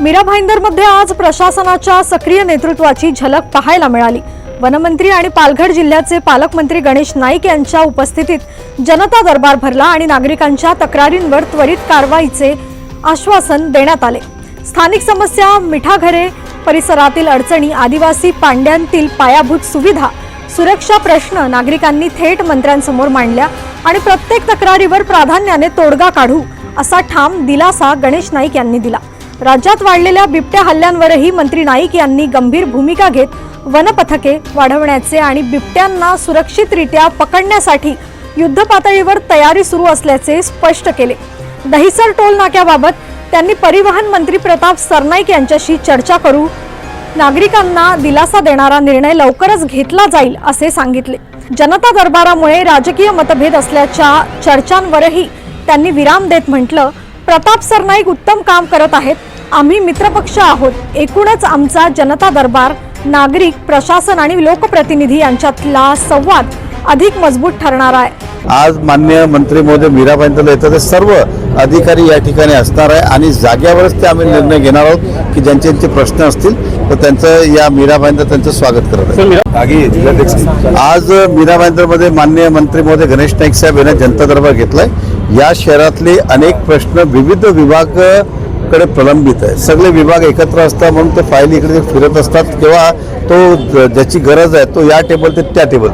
मीरा भाईंदरमध्ये आज प्रशासनाच्या सक्रिय नेतृत्वाची झलक पाहायला मिळाली. वनमंत्री आणि पालघर जिल्ह्याचे पालकमंत्री गणेश नाईक यांच्या उपस्थितीत जनता दरबार भरला आणि नागरिकांच्या तक्रारींवर त्वरित कारवाईचे आश्वासन देण्यात आले. स्थानिक समस्या मिठाघरे परिसरातील अडचणी आदिवासी पांड्यांतील पायाभूत सुविधा सुरक्षा प्रश्न नागरिकांनी थेट मंत्र्यांसमोर मांडल्या आणि प्रत्येक तक्रारीवर प्राधान्याने तोडगा काढू असा ठाम दिलासा गणेश नाईक यांनी दिला. राज्यात वाढलेल्या बिबट्या हल्ल्यांवरही मंत्री नाईक यांनी गंभीर भूमिका घेत वनपथके वाढवण्याचे आणि बिबट्यांना सुरक्षितरित्या पकडण्यासाठी युद्ध पातळीवर तयारी सुरू असल्याचे स्पष्ट केले. दहिसर टोल नाक्याबाबत त्यांनी परिवहन मंत्री प्रताप सरनाईक यांच्याशी चर्चा करू नागरिकांना दिलासा देणारा निर्णय लवकरच घेतला जाईल असे सांगितले. जनता दरबारामुळे राजकीय मतभेद असल्याच्या चर्चांवरही त्यांनी विराम देत म्हटलं प्रताप सरनाईक उत्तम काम करत आहेत. आम्ही मित्रपक्ष आहोत. एकूणच आमचा जनता दरबार नागरिक प्रशासन आणि लोकप्रतिनिधी यांच्यातला संवाद अधिक मजबूत ठरणार आहे. आज मान्य मंत्री महोदय मीराबाईंकडे येतात. ते सर्व अधिकारी या ठिकाणी असणार आहे आणि जाग्यावरच ते आम्ही निर्णय घेणार आहोत की ज्यांचे ज्यांचे प्रश्न असतील तर त्यांचं या मीराबाईंचं त्यांचं स्वागत करत आहे. आज मीराबाईंदरमध्ये मान्य मंत्री महोदय गणेश नाईक साहेब यांनी जनता दरबार घेतलाय. या शहरातले अनेक प्रश्न विविध विभागकडे प्रलंबित आहे सगळे विभाग एकत्र असतात म्हणून ते फाईल इकडे फिरत असतात किंवा तो ज्याची गरज आहे तो या टेबल ते त्या टेबल